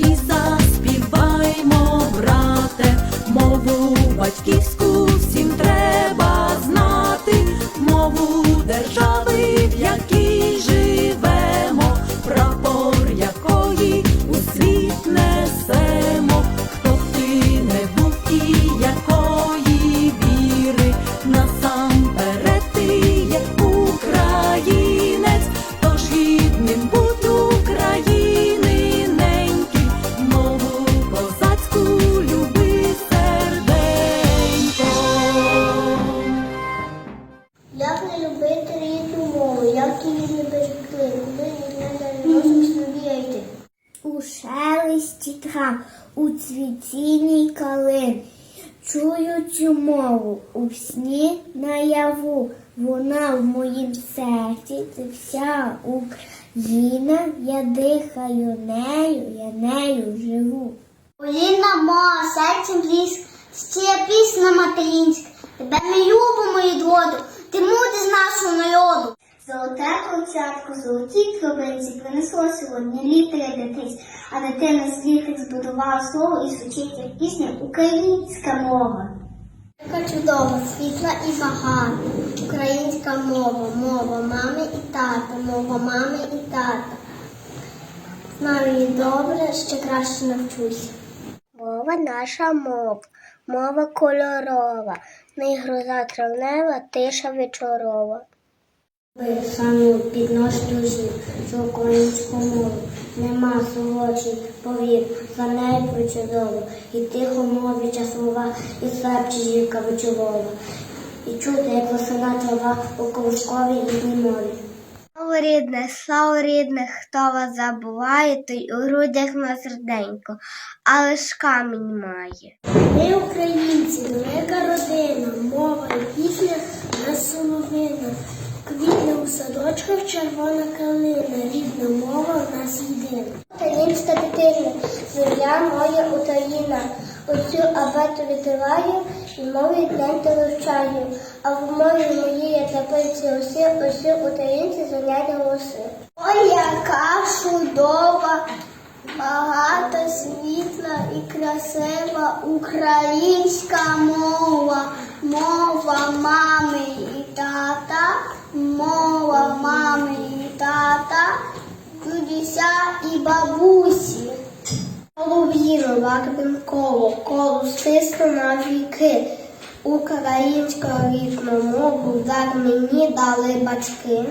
наші заспіваймо, брате, мову батьківську всім треба знати, мову держави, трав, у цвітінні калин. Чую мову у сні наяву. Вона в моїм серці, це вся Україна. Я дихаю нею, я нею живу. Оліна мова, серцем ліс, ще пісня материнська. Тебе ми любимо і воду, ти муди з нашого народу. Золоте концятку, золоті кровинці принесло сьогодні літери дитись, а дитина з літер збудувала слово і звучить як пісня українська мова. Така чудова, світла і багата, українська мова, мова мами і тата, мова мами і тата. Знаю її добре, ще краще навчуся. Мова наша мова, мова кольорова, не гроза травнева, тиша вечорова. Ви саме піднош душі за українську мову, нема солодший повір, за нею причудово, і тихо мовляча слова, і серце жінка вечорова, і чути, як весела трава у колосковій рідній мові. Слово рідне, слово рідне, хто вас забуває, той у грудях на серденько, але ж камінь має. Ми українці, велика родина, мова і пісня на соловина. Садочках червона калина, рідна мова в нас єдина. Українська дитина, земля моя Україна, оцю абету відриваю і мові день ти вивчаю. А в мові моїй я трапиться усі, усі українці заняття голоси. Ой, яка чудова, багата, світла і красива українська мова, мова мами і тата, мова мами і тата, дідуся і бабусі. Половіну коло, коло стисну на віки. Українську рідну мову дар мені дали батьки.